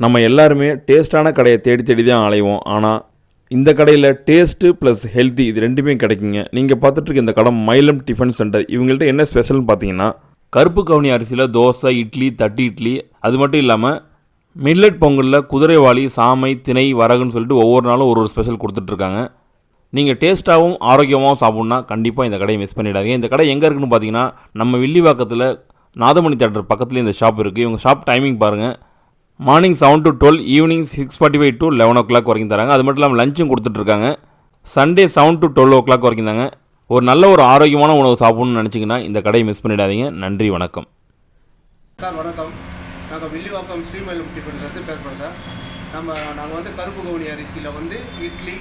நம்ம எல்லாருமே டேஸ்ட்டான கடையை தேடி தேடி தான் அலைவோம். ஆனால் இந்த கடையில் டேஸ்ட்டு ப்ளஸ் ஹெல்த்தி இது ரெண்டுமே கிடைக்குங்க. நீங்கள் பார்த்துட்டு இந்த கடை மயிலம் டிஃபன் சென்டர் இவங்கள்ட்ட என்ன ஸ்பெஷல்னு பார்த்தீங்கன்னா கருப்பு கவுனி அரிசியில் தோசை இட்லி தட்டு இட்லி அது மட்டும் இல்லாமல் மில்லட் பொங்கலில் குதிரைவாளி சாமை திணை வரகுன்னு சொல்லிட்டு ஒவ்வொரு நாளும் ஒரு ஒரு ஸ்பெஷல் கொடுத்துட்ருக்காங்க நீங்கள் டேஸ்ட்டாகவும் ஆரோக்கியமாகவும் சாப்பிட்ணுன்னா கண்டிப்பாக இந்த கடையை மிஸ் பண்ணிடாதீங்க. இந்த கடை எங்கே இருக்குன்னு பார்த்தீங்கன்னா நம்ம வில்லிவாக்கத்தில் நாதமணி தேட்டர் பக்கத்துலேயே இந்த ஷாப் இருக்குது இவங்க ஷாப் டைமிங் பாருங்கள் morning seven to twelve evening six forty five to eleven o'clock வரைக்கும் தராங்க. அது மட்டும் இல்லாமல் லஞ்சும் கொடுத்துட்ருக்காங்க. Sunday seven to twelve o'clock வரைக்கும் தாங்க. ஒரு நல்ல ஒரு ஆரோக்கியமான உணவு சாப்பிடணும்னு நினச்சிங்கன்னா இந்த கடையை மிஸ் பண்ணிடாதீங்க. நன்றி வணக்கம். சார் வணக்கம். நாங்கள் வில்லிவாக்கம் ஸ்ரீமயிலம் டிஃபன்லேருந்து பேசுகிறோம் சார். நம்ம நாங்கள் வந்து கருப்பு கவுனி அரிசியில் வந்து இட்லி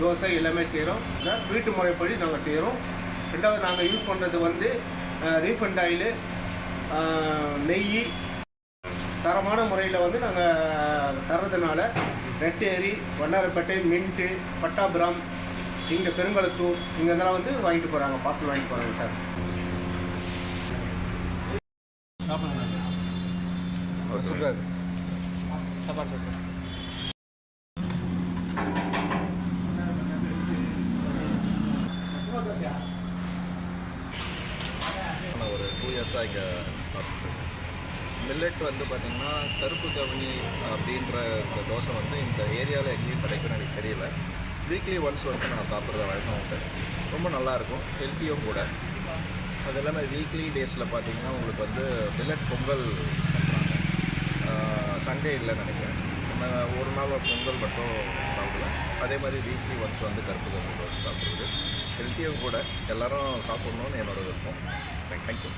தோசை எல்லாமே செய்கிறோம் சார். வீட்டு முறைப்படி நாங்கள் செய்கிறோம் ரெண்டாவது நாங்கள் யூஸ் பண்ணுறது வந்து ரீஃபண்ட் ஆயிலு நெய் தரமான முறையில் வந்து நாங்கள் தர்றதுனால ரெட் ஏரி வண்ணாரப்பேட்டை மின்ட்டு பட்டாபுரம் இங்கே பெருங்கலத்தூர் இங்கே இதெல்லாம் வந்து வாங்கிட்டு போகிறாங்க பார்சல் வாங்கிட்டு போகிறாங்க சார். சாப்பாடு சூப்பர் நான் ஒரு டூ இயர்ஸாக இங்கே மில்லட் வந்து பார்த்திங்கன்னா கருப்பு கவனி அப்படின்ற இந்த தோசை வந்து இந்த ஏரியாவில் எங்கேயும் கிடைக்கும்னு எனக்கு தெரியல. வீக்லி ஒன்ஸ் வந்து நான் சாப்பிட்ற வழக்கம் உண்டு. ரொம்ப நல்லாயிருக்கும். ஹெல்த்தியும் கூட. அது இல்லாமல் வீக்லி டேஸில் பார்த்தீங்கன்னா உங்களுக்கு வந்து மில்லட் பொங்கல் சண்டே இல்லை நினைக்கிறேன். நம்ம ஒரு நாள் பொங்கல் மட்டும் சாப்பிடுவேன் அதே மாதிரி வீக்லி ஒன்ஸ் வந்து கருப்பு கவனி தோசை சாப்பிட்றது. ஹெல்த்தியும் கூட. எல்லோரும் சாப்பிட்ணுன்னு என்னோட விருப்பம். தேங்க்யூ